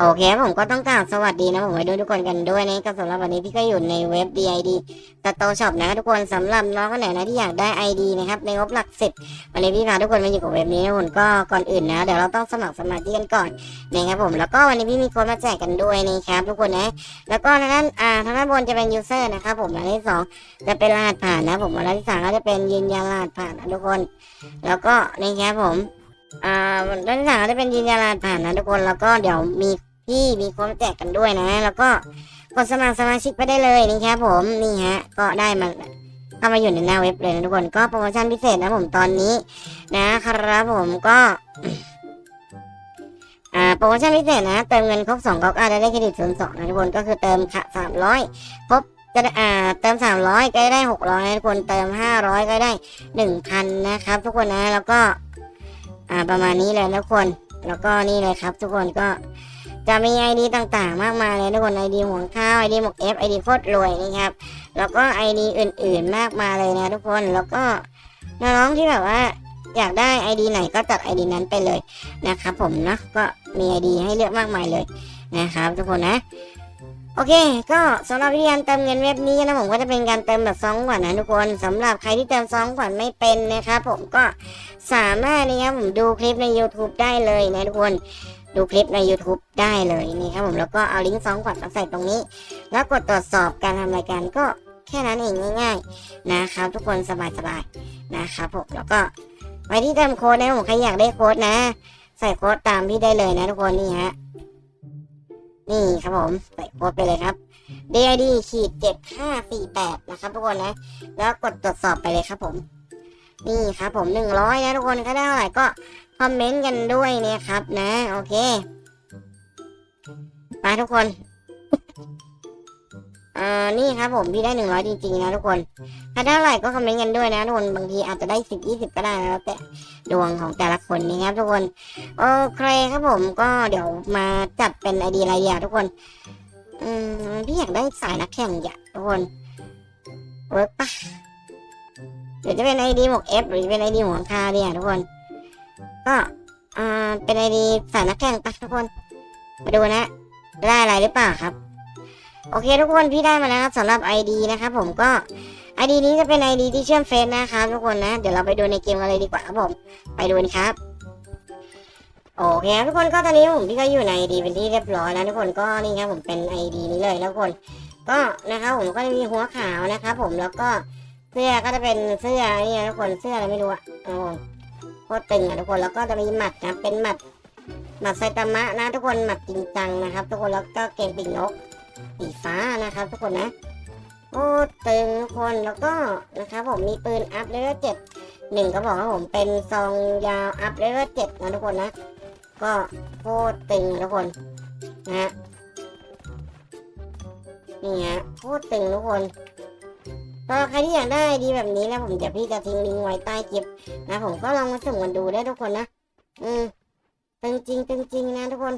โอเคผมก็ต้องกล่าวสวัสดีนะผมไว้ด้วยทุกคนกันด้วยนะก็สำหรับวันนี้พี่ก็อยู่ในเว็บ DID Store Shop นะทุกคนสำหรับน้องคนไหนนะที่อยากได้ ID นะครับในงบหลักสิบวันนี้พี่พาทุกคนมาอยู่กับเว็บนี้นะผมก็ก่อนอื่นนะเดี๋ยวเราต้องสมัครสมาชิกกันก่อนนะครับผมแล้วก็วันนี้พี่มีโค้ดมาแจกกันด้วยนะครับทุกคนนะแล้วก็ทางด้านอ่าทางด้านบนจะเป็น user นะครับผมอันที่สองจะเป็นรหัสผ่านนะผมอันที่สามก็จะเป็นยืนยันรหัสผ่านนะทุกคน แล้วก็นะครับผม อ่าด้านหลังก็จะเป็นยืนยันรหัสผ่านนะทุกคนแล้วก็เดี๋ยวมีพี่มีโค้ดแจกกันด้วยนะ แล้วก็กดสมัครสมาชิกไปได้เลยนี่ครับผมนี่ฮะก็ได้มาเข้ามาอยู่ในหน้าเว็บเลยนะทุกคนก็โปรโมชั่นพิเศษนะผมตอนนี้ นะครับผมก็อ่าโปรโมชั่นพิเศษนะ เติมเงินครบสองก๊อกอาได้เครดิตศูนย์สองนะทุกคนก็คือเติมค่ะสามร้อยครบก็ได้อ่าเติมสามร้อยก็ได้หกร้อยนะทุกคนเติมห้าร้อยก็ได้หนึ่งพันนะครับ ทุกคนนะแล้วก็ อ่าประมาณนี้เลยนะทุกคน แล้วก็นี่เลยครับ ทุกคนก็จะมีไอดีต่างๆ มากมายเลยทุกคนไอดีห่วงข้าวไอดีหมกเอฟไอดีโคตรรวยนะครับ แล้วก็ไอดีอื่นๆมากมายเลยนะทุกคนแล้วก็น้องๆที่แบบว่าอยากได้ไอดีไหนก็จัดไอดีนั้นไปเลยนะครับผมเนาะก็มีไอดีให้เลือกมากมายเลยนะครับทุกคนนะ โอเค ก็สำหรับวิธีการเติมเงินเว็บนี้นะผมก็จะเป็นการเติมแบบซองขวัญนะทุกคนสำหรับใครที่เติมซองขวัญไม่เป็นนะครับผมก็สามารถนะครับผมดูคลิปใน YouTube ได้เลยนะทุกคนดูคลิปใน YouTube ได้เลยนี่ครับผมแล้วก็เอาลิงก์ซองขวัญมาใส่ตรงนี้ แล้วกดตรวจสอบการทำรายการก็แค่นั้นเองง่าย ๆ นะครับทุกคนสบายๆนะครับผมแล้วก็ไปที่เติมโค้ดนะผมใครอยากได้โค้ดนะ ใส่โค้ดตามพี่ได้เลยนะทุกคนนี่ฮะ นี่ครับผมเปิดโค้ดไปเลยครับ DID ขีดเจ็ดห้าสี่แปดนะครับทุกคนนะ แล้วกดตรวจสอบไปเลยครับผม นี่ครับผมหนึ่งร้อยนะทุกคนก็ได้เท่าไหร่ก็คอมเมนต์กันด้วยเนี่ยครับนะ โอเค ไปทุกคน อ่อนี่ครับผมพี่ได้หนึ่งร้อยจริงๆนะทุกคนถ้าได้เท่าไหร่ก็คอมเมนต์กันด้วยนะทุกคนบางทีอาจจะได้สิบยี่สิบก็ได้แล้วแต่ดวงของแต่ละคนนี่ครับทุกคนโอเคครับผมก็เดี๋ยวมาจัดเป็นไอเดียอะไรเดียทุกคนอืมพี่อยากได้สายนักแข่งอย่าทุกคนเวิร์กปะเดี๋ยวจะเป็นไอดีหมวกเอฟหรือจะเป็นไอดีหัวกคาเนี่ยทุกคน ก็อ่าเป็นไอดีสายนักแข่งปะทุกคน มาดูนะ ได้อะไรหรือเปล่าครับ โอเคทุกคนพี่ได้มาแล้วครับสำหรับไอดีนะครับผมก็ไอดีนี้จะเป็นไอดีที่เชื่อมเฟซนะครับทุกคนนะเดี๋ยวเราไปดูในเกมกันเลยดีกว่าครับผมไปดูนครับโอเคทุกคนก็ตอนนี้ผมพี่ก็อยู่ในไอดีเป็นที่เรียบร้อยแล้วทุกคนก็นี่ครับผมเป็นไอดีนี้เลยแล้วทุกคนก็นะครับผมก็จะมีหัวขาวนะครับผมแล้วก็เสื้อก็จะเป็นเสื้อนี่นะทุกคนเสื้ออะไรไม่รู้อะโอ้โหโคตรตึงอะทุกคนแล้วก็จะมีหมัดนะเป็นหมัดหมัดไซตามะนะทุกคนหมัดจริงจังนะครับ ทุกคนแล้วก็เกงปีกนก สีฟ้านะครับทุกคนนะโคตรตึงทุกคนแล้วก็นะครับผมมีปืนอัพเลเวลเจ็ดหนึ่งก็บอกว่าผมเป็นซองยาวอัพเลเวลเจ็ดนะทุกคนนะ ก็โคตรตึงทุกคนนะฮะนี่ฮะโคตรตึงทุกคนก็ใครที่อยากได้ดีแบบนี้นะผมเดี๋ยวพี่จะทิ้งลิงก์ไว้ใต้คลิปนะผมก็ลองมาสุ่มกันดูได้ทุกคนนะ อืมตึงจริงตึงจริงนะทุกคน